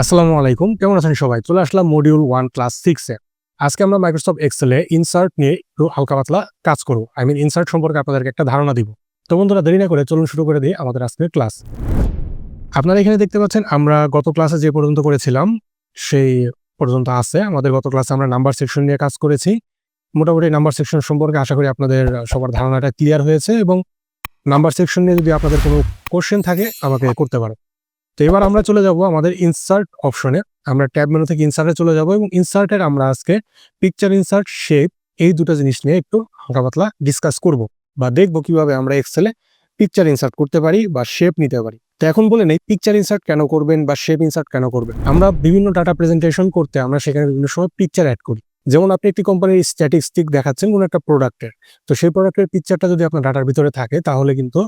আসসালামু আলাইকুম, কেমন আছেন সবাই? চলে আসলাম মডিউল ওয়ান ক্লাস সিক্সে আজকে আমরা মাইক্রোসফট এক্সেলে ইনসার্ট নিয়ে একটু হালকা পাতলা কাজ করব। আই মিন ইনসার্ট সম্পর্কে আপনাদেরকে একটা ধারণা দিব। তো বন্ধুরা, দেরি না করে চলুন শুরু করে দিই আমাদের আজকের ক্লাস আপনারা এখানে দেখতে পাচ্ছেন, আমরা গত ক্লাসে যে পর্যন্ত করেছিলাম, সেই পর্যন্ত আছে। আমাদের গত ক্লাসে আমরা নাম্বার সেকশন নিয়ে কাজ করেছি। মোটামুটি নাম্বার সেকশন সম্পর্কে আশা করি আপনাদের সবার ধারণাটা ক্লিয়ার হয়েছে এবং নাম্বার সেকশন নিয়ে যদি আপনাদের কোনো কোশ্চেন থাকে, আমাকে করতে পারেন। তো এবার আমরা চলে যাব আমাদের ইনসার্ট অপশনে আমরা ট্যাব মেনু থেকে ইনসার্টে চলে যাব এবং ইনসার্টের আমরা আজকে পিকচার ইনসার্ট শেপ এই দুটো জিনিস নিয়ে একটু হাঁকা পাতলা ডিসকাস করব বা দেখব কীভাবে আমরা এক্সেলে পিকচার ইনসার্ট করতে পারি বা শেপ নিতে পারি। তো এখন বলে নেই পিকচার ইনসার্ট কেন করবেন বা শেপ ইনসার্ট কেন করবেন। আমরা বিভিন্ন ডাটা প্রেজেন্টেশন করতে আমরা সেখানে বিভিন্ন সময় পিকচার অ্যাড করি। যেমন আপনি একটি কোম্পানির স্ট্যাটিস্টিক দেখাচ্ছেন কোনো একটা প্রোডাক্টের তো সেই প্রোডাক্টের পিকচারটা যদি আপনার ডাটার ভিতরে থাকে তাহলে কিন্তু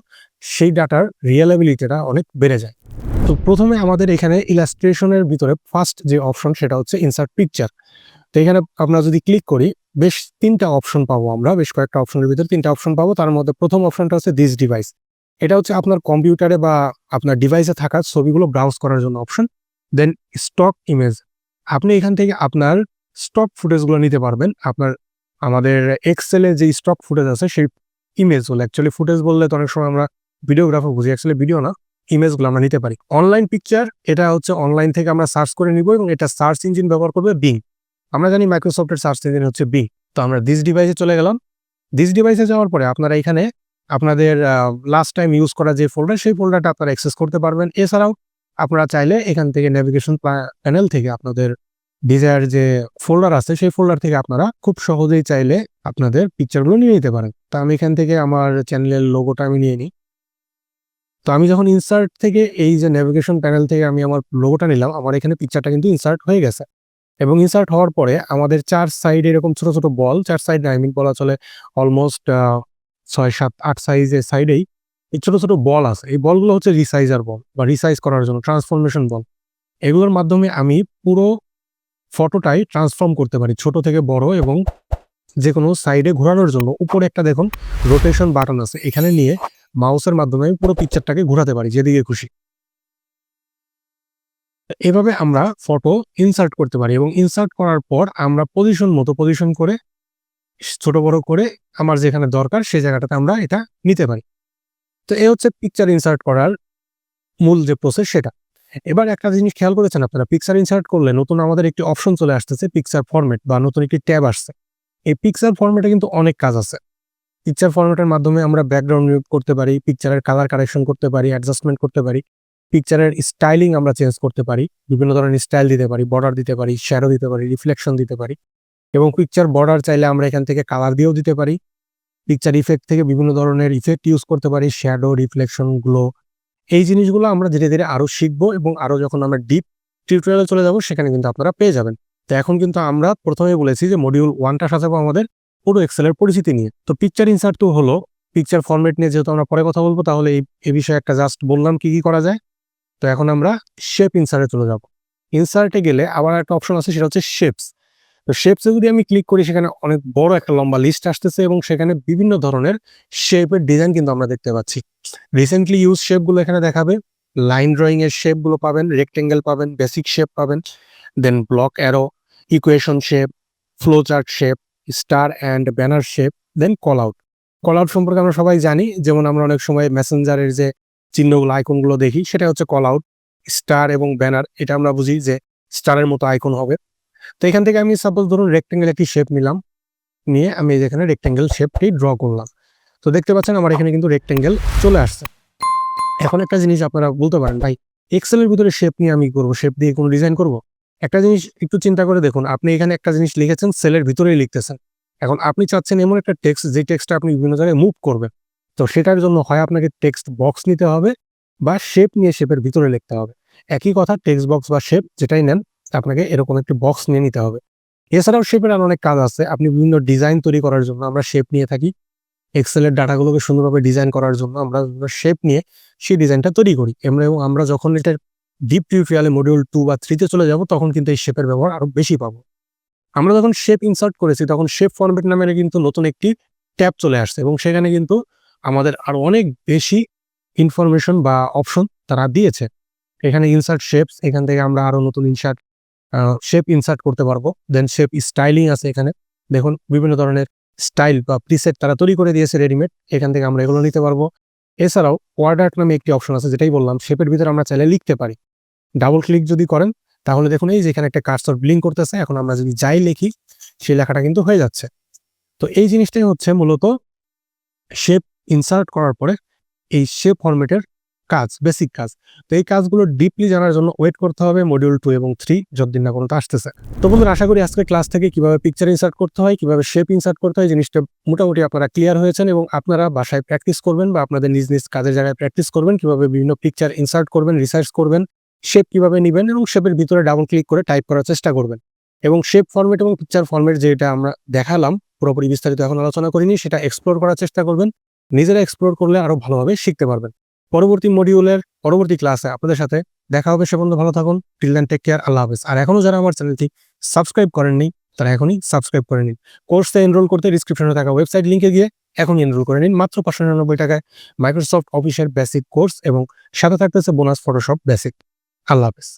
সেই ডাটার রিয়েলাবিলিটিটা অনেক বেড়ে যায়। তো প্রথমে আমাদের এখানে ইলাস্ট্রেশনের ভিতরে ফার্স্ট যে অপশন সেটা হচ্ছে ইনসার্ট পিকচার তো এখানে আমরা যদি ক্লিক করি, বেশ তিনটা অপশন পাবো আমরা, বেশ কয়েকটা অপশনের ভিতরে তিনটা অপশন পাবো। তার মধ্যে প্রথম অপশনটা হচ্ছে দিস ডিভাইস এটা হচ্ছে আপনার কম্পিউটারে বা আপনার ডিভাইসে থাকা ছবিগুলো ব্রাউজ করার জন্য অপশন দেন স্টক ইমেজ আপনি এখান থেকে আপনার স্টক ফুটেজগুলো নিতে পারবেন। আপনার, আমাদের এক্সেলে যে স্টক ফুটেজ আছে, সেই ইমেজগুলো অ্যাকচুয়ালি ফুটেজ বললে তো অনেক সময় আমরা ভিডিওগ্রাফার বুঝি। অ্যাকচুয়ালি ভিডিও না। ইমেজগুলো আমরা নিতে পারি। অনলাইন পিকচার, এটা হচ্ছে অনলাইন থেকে আমরা সার্চ করে নিব এবং এটা সার্চ ইঞ্জিন ব্যবহার করবে বিং আমরা জানি মাইক্রোসফটের সার্চ ইঞ্জিন হচ্ছে বিং তো আমরা দিস ডিভাইসে চলে গেলাম। দিস ডিভাইসে যাওয়ার পরে আপনারা এখানে আপনাদের লাস্ট টাইম ইউজ করা যে ফোল্ডার সেই ফোল্ডারটা আপনারা অ্যাক্সেস করতে পারবেন। এছাড়াও আপনারা চাইলে এখান থেকে নেভিগেশন প্যানেল থেকে আপনাদের ডিজায়ার যে ফোল্ডার আছে, সেই ফোল্ডার থেকে আপনারা খুব সহজেই চাইলে আপনাদের পিকচারগুলো নিয়ে নিতে পারেন। তা আমি এখান থেকে আমার চ্যানেলের লোগোটা আমি নিয়ে নিই। তো আমি যখন ইনসার্ট থেকে এই যে নেভিগেশন প্যানেল থেকে আমি আমার লোগোটা নিলাম, আমার এখানে পিকচারটা কিন্তু ইনসার্ট হয়ে গেছে। এবং ইনসার্ট হওয়ার পরে আমাদের চার সাইডে এরকম ছোট ছোট বল চার সাইড আই মিন বলা চলে অলমোস্ট ছয়, সাত, আট সাইজের সাইডেই এই ছোট ছোট বল আছে। এই বলগুলো হচ্ছে রিসাইজার বল বা রিসাইজ করার জন্য ট্রান্সফরমেশন বল এগুলোর মাধ্যমে আমি পুরো ফটোটাই ট্রান্সফর্ম করতে পারি, ছোট থেকে বড় এবং যে কোনো সাইডে ঘোরানোর জন্য। উপরে একটা দেখুন রোটেশন বাটন আছে। এখানে নিয়ে মাউসের মাধ্যমে আমি পুরো পিকচারটাকে ঘোরাতে পারি, যেদিকে খুশি। এভাবে আমরা ফটো ইনসার্ট করতে পারি এবং ইনসার্ট করার পর আমরা পজিশন মতো পজিশন করে, ছোট বড় করে আমার যেখানে দরকার সেই জায়গাটাতে আমরা এটা নিতে পারি। তো এই হচ্ছে পিকচার ইনসার্ট করার মূল যে প্রসেস সেটা। এবার একটা জিনিস খেয়াল করেছেন আপনারা পিকচার ইনসার্ট করলে নতুন আমাদের একটি অপশন চলে আসতেছে পিকচার ফরম্যাট বা নতুন একটি ট্যাব আসছে। এই পিকচার ফরম্যাটে কিন্তু অনেক কাজ আছে। পিকচার ফরম্যাটের মাধ্যমে আমরা ব্যাকগ্রাউন্ড রিমুভ করতে পারি পিকচারের কালার কারেকশন করতে পারি অ্যাডজাস্টমেন্ট করতে পারি পিকচারের স্টাইলিং আমরা চেঞ্জ করতে পারি, বিভিন্ন ধরনের স্টাইল দিতে পারি বর্ডার দিতে পারি শ্যাডো দিতে পারি রিফ্লেকশন দিতে পারি এবং পিকচার বর্ডার চাইলে আমরা এখান থেকে কালার দিয়েও দিতে পারি পিকচার ইফেক্ট থেকে বিভিন্ন ধরনের ইফেক্ট ইউজ করতে পারি শ্যাডো রিফ্লেকশন গ্লো এই জিনিসগুলো আমরা ধীরে ধীরে আরও শিখব এবং আরও যখন আমরা ডিপ টিউটোরিয়ালে চলে যাব, সেখানে কিন্তু আপনারা পেয়ে যাবেন। তো এখন কিন্তু আমরা প্রথমে বলেছি যে মডিউল ওয়ানটা সাজাবো আমাদের। পুরো এক্সেলের পরিচিতি নিয়ে। তো পিকচার ইনসার্ট তো হলো পিকচার ফরম্যাট নিয়ে যেহেতু আমরা পরে কথা বলব, তাহলে এই এ বিষয়ে একটা জাস্ট বললাম কি কি করা যায়। তো এখন আমরা শেপ ইনসার্টে চলে যাব। ইনসার্টে গেলে আবার একটা অপশন আছে, সেটা হচ্ছে শেপস তো শেপসে যদি আমি ক্লিক করি, সেখানে অনেক বড় একটা লম্বা লিস্ট আসতেছে এবং সেখানে বিভিন্ন ধরনের শেপের ডিজাইন কিন্তু আমরা দেখতে পাচ্ছি। রিসেন্টলি ইউজ শেপগুলো এখানে দেখাবে। লাইন ড্রয়িং এর শেপগুলো পাবেন রেক্টেঙ্গেল পাবেন বেসিক শেপ পাবেন then block arrow equation shape flowchart shape star and banner shape then callout callout সম্পর্কে আমরা সবাই জানি, যেমন আমরা অনেক সময় মেসেঞ্জারের যে চিহ্নগুলো, আইকনগুলো দেখি সেটা হচ্ছে কল আউট স্টার এবং ব্যানার এটা আমরা বুঝি যে স্টারের মতো আইকন হবে। তো এখান থেকে আমি সাপোজ ধরুন রেক্টেঙ্গেল একটি শেপ নিলাম, নিয়ে আমি যেখানে রেক্টেঙ্গেল শেপটি ড্র করলাম। তো দেখতে পাচ্ছেন আমার এখানে কিন্তু রেক্টেঙ্গেল চলে আসছে। এখন একটা জিনিস আপনারা বলতে পারেন, ভাই এক্সেলের ভিতরে শেপ নিয়ে আমি করব শেপ দিয়ে কোনো ডিজাইন করব? একটা জিনিস একটু চিন্তা করে দেখুন, আপনি এখানে একটা জিনিস লিখেছেন, সেলের ভিতরেই লিখতেছেন। এখন আপনি চাচ্ছেন এমন একটা টেক্সট যে টেক্সটটা আপনি বিভিন্ন জায়গায় মুভ করবেন। তো সেটার জন্য হয় আপনাকে টেক্সট বক্স নিতে হবে বা শেপ নিয়ে শেপের ভিতরে লিখতে হবে। একই কথা টেক্সট বক্স বা শেপ যেটাই নেন, আপনাকে এরকম একটি বক্স নিয়ে নিতে হবে। এছাড়াও শেপের আর অনেক কাজ আছে। আপনি বিভিন্ন ডিজাইন তৈরি করার জন্য আমরা শেপ নিয়ে থাকি। এক্সেলের ডাটাগুলোকে সুন্দরভাবে ডিজাইন করার জন্য আমরা শেপ নিয়ে সেই ডিজাইনটা তৈরি করি। এবং আমরা যখন এটার ডিপ টিউটোরিয়ালে মডিউল টু বা থ্রিতে চলে যাব, তখন কিন্তু এই শেপের ব্যবহার আরও বেশি পাবো। আমরা যখন শেপ ইনসার্ট করেছি, তখন শেপ ফরম্যাট নামে কিন্তু নতুন একটি ট্যাব চলে আসছে এবং সেখানে কিন্তু আমাদের আরও অনেক বেশি ইনফরমেশন বা অপশন তারা দিয়েছে। এখানে ইনসার্ট শেপস এখান থেকে আমরা আরও নতুন ইনসার্ট শেপ ইনসার্ট করতে পারব। দেন শেপ স্টাইলিং আছে এখানে। দেখুন, বিভিন্ন ধরনের স্টাইল বা প্রিসেট তারা তৈরি করে দিয়েছে রেডিমেড এখান থেকে আমরা এগুলো নিতে পারব। এছাড়াও ওয়ার্ড আর্ট নামে একটি অপশন আছে, যেটাই বললাম শেপের ভিতরে আমরা চাইলে লিখতে পারি। ডাবল ক্লিক যদি করেন, তাহলে দেখুন এই যে এখানে একটা কার্সর ব্লিং করতেছে, এখন আমরা যদি যাই লিখি, সেই লেখাটা কিন্তু হয়ে যাচ্ছে। তো এই জিনিসটাই হচ্ছে মূলত শেপ ইনসার্ট করার পরে এই শেপ ফরম্যাটের কাজ বেসিক কাজ। তো এই কাজগুলো ডিপলি জানার জন্য ওয়েট করতে হবে মডিউল টু এবং থ্রি যতদিন না কোনো আসতেছে। তো বন্ধুরা, আশা করি আজকে ক্লাস থেকে কীভাবে পিকচার ইনসার্ট করতে হয়, কীভাবে শেপ ইনসার্ট করতে হয় জিনিসটা মোটামুটি আপনারা ক্লিয়ার হয়েছেন এবং আপনারা বাসায় প্র্যাকটিস করবেন বা আপনাদের নিজ নিজ কাজের জায়গায় প্র্যাকটিস করবেন, কীভাবে বিভিন্ন পিকচার ইনসার্ট করবেন রিসার্চ করবেন শেপ কীভাবে নেবেন এবং শেপের ভিতরে ডাবল ক্লিক করে টাইপ করার চেষ্টা করবেন। এবং শেপ ফরম্যাট এবং পিকচার ফরম্যাট যেটা আমরা দেখালাম, পুরোপুরি বিস্তারিত এখন আলোচনা করিনি, সেটা এক্সপ্লোর করার চেষ্টা করবেন। নিজেরা এক্সপ্লোর করলে আরও ভালোভাবে শিখতে পারবেন। পরবর্তী মডিউলের পরবর্তী ক্লাসে আপনাদের সাথে দেখা হবে। সে পর্যন্ত ভালো থাকুন। টিল দেন টেক কেয়ার আল্লাহ হাফেজ। আর এখনও যারা আমার চ্যানেলটি সাবস্ক্রাইব করেননি, তারা এখনই সাবস্ক্রাইব করে নিন। কোর্সে এনরোল করতে ডিসক্রিপশনে থাকা ওয়েবসাইট লিঙ্কে গিয়ে এখনই এনরোল করে নিন। মাত্র পাঁচশো নিরানব্বই টাকায় মাইক্রোসফট অফিসের বেসিক কোর্স এবং সাথে থাকতেছে বোনাস ফটোশপ বেসিক আল্লাহ হাফেজ।